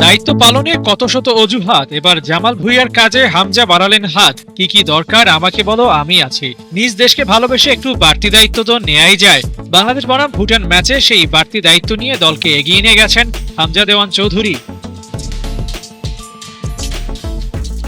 দায়িত্ব পালনে কত শত অজুহাত। এবার জামাল ভুইয়ার কাজে হামজা বাড়ালেন হাত। কি কি দরকার আমাকে বলো, আমি আছি। নিজ দেশকে ভালোবেসে একটু বাড়তি দায়িত্ব তো নেয়াই যায়। বাংলাদেশ বনাম ভুটান ম্যাচে সেই বাড়তি দায়িত্ব নিয়ে দলকে এগিয়ে নিয়ে গেছেন হামজা দেওয়ান চৌধুরী।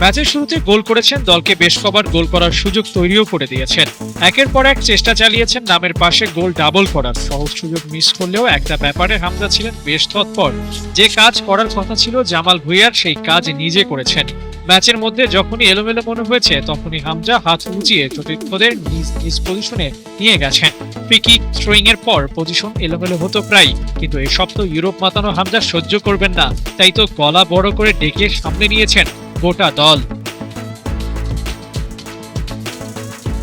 ম্যাচের শুরুতে গোল করেছেন, দলকে বেশ কবার গোল করার সুযোগ তৈরিও করে দিয়েছেন। একের পর এক চেষ্টা চালিয়েছেন নামের পাশে গোল ডাবল করার। সহজ সুযোগ মিস করলেও একটা ব্যাপারে হামজা ছিলেন বেশ তৎপর। যে কাজ করার কথা ছিল, জামাল ভুইয়ার সেই কাজ নিজে করেছেন। ম্যাচের মধ্যে যখনই এলোমেলো মনে হয়েছে, তখনই হামজা হাত উঁচিয়ে চতুর্থদের নিজ নিজ পজিশনে নিয়ে গেছেন। ফ্রিকিক থ্রোয়িং এর পর পজিশন এলোমেলো হতো প্রায়, কিন্তু এসব তো ইউরোপ মাতানো হামজা সহ্য করবেন না। তাই তো গলা বড় করে ডেকে সামনে নিয়েছেন। গোটা দল।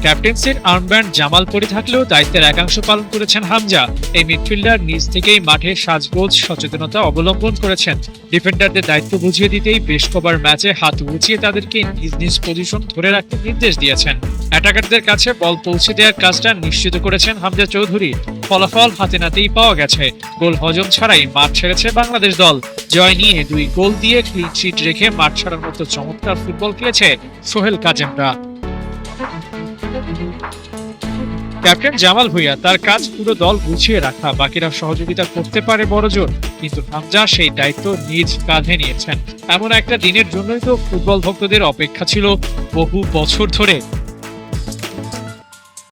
ক্যাপ্টেন্সির আর্মব্যান্ড জামাল পরে থাকলেও দায়িত্বের একাংশ পালন করেছেন হামজা। এই মিডফিল্ডার নিজ থেকেই মাঠে সাজগোজ, সচেতনতা অবলম্বন করেছেন। ডিফেন্ডারদের দায়িত্ব বুঝিয়ে দিতেই বেশ কবার ম্যাচে হাত উঁচিয়ে তাদেরকে নিজ নিজ পজিশন ধরে রাখতে নির্দেশ দিয়েছেন। অ্যাটাকারদের কাছে বল পৌঁছে দেওয়ার কাজটা নিশ্চিত করেছেন হামজা চৌধুরী। ফলাফল হাতে নাতেই পাওয়া গেছে। গোল হজম ছাড়াই মাঠ ছেড়েছে বাংলাদেশ দল। জয় নিয়ে দুই গোল দিয়ে ক্লিন শিট রেখে মাঠ ছাড়ার মতো চমৎকার ফুটবল খেলেছে সোহেল কাজেমরা। ক্যাপ্টেন জামাল ভুইয়া, তার কাজ পুরো দল গুছিয়ে রাখা, বাকিরা সহযোগিতা করতে পারে বড়জোর কিন্তু হামজা সেই দায়িত্ব নিজ কাঁধে নিয়েছেন। এমন একটা দিনের জন্যই তো ফুটবল ভক্তদের অপেক্ষা ছিল বহু বছর ধরে।